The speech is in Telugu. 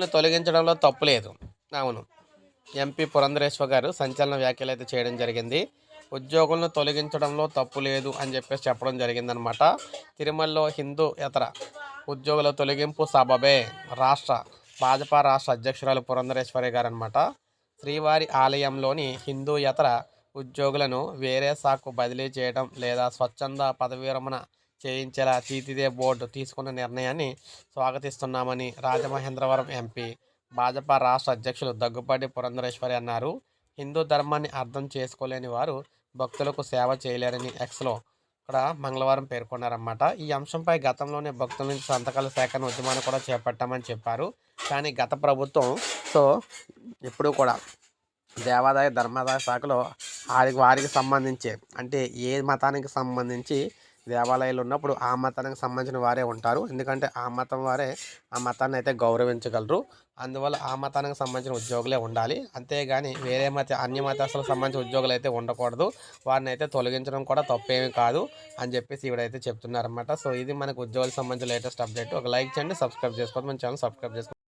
ఉద్యోగులను తొలగించడంలో తప్పు లేదు. అవును. ఎంపీ పురంధరేశ్వర గారు సంచలన వ్యాఖ్యలు అయితే చేయడం జరిగింది. ఉద్యోగులను తొలగించడంలో తప్పు లేదు అని చెప్పేసి చెప్పడం జరిగిందనమాట తిరుమలలో హిందూ ఇతర ఉద్యోగుల తొలగింపు సబబే రాష్ట్ర భాజపా రాష్ట్ర అధ్యక్షురాలు పురంధరేశ్వరి గారు అనమాట శ్రీవారి ఆలయంలోని హిందూ ఇతర ఉద్యోగులను వేరే శాఖకు బదిలీ చేయడం లేదా స్వచ్ఛంద పదవిరమణ విరమణ చేయించేలా తీతిదే బోర్డు తీసుకున్న నిర్ణయాన్ని స్వాగతిస్తున్నామని రాజమహేంద్రవరం ఎంపీ భాజపా రాష్ట్ర అధ్యక్షులు దగ్గుపాటి పురంధరేశ్వరి అన్నారు. హిందూ ధర్మాన్ని అర్థం చేసుకోలేని వారు భక్తులకు సేవ చేయలేరని ఎక్స్లో ఇక్కడ మంగళవారం పేర్కొన్నారన్నమాట. ఈ అంశంపై గతంలోనే భక్తుల నుంచి సంతకాల సేకరణ ఉద్యమాన్ని కూడా చేపట్టామని చెప్పారు. కానీ గత ప్రభుత్వం సో ఇప్పుడు కూడా దేవాదాయ ధర్మాదాయ శాఖలో వారికి వారికి సంబంధించి అంటే ఏ మతానికి సంబంధించి దేవాలయాలు ఉన్నప్పుడు ఆ మతానికి సంబంధించిన వారే ఉంటారు. ఎందుకంటే ఆ మతం వారే ఆ మతాన్ని అయితే గౌరవించగలరు. అందువల్ల ఆ మతానికి సంబంధించిన ఉద్యోగులే ఉండాలి. అంతేగాని వేరే మత అన్య మతస్థులకు సంబంధించిన ఉద్యోగులు అయితే ఉండకూడదు. వారిని అయితే తొలగించడం కూడా తప్పేమీ కాదు అని చెప్పేసి ఈవిడైతే చెప్తున్నారన్నమాట. సో ఇది మనకు ఉద్యోగులకు సంబంధించిన లేటెస్ట్ అప్డేట్. ఒక లైక్ చేయండి సబ్స్క్రైబ్ చేసుకోండి. మన ఛానల్ సబ్స్క్రైబ్ చేసుకోండి.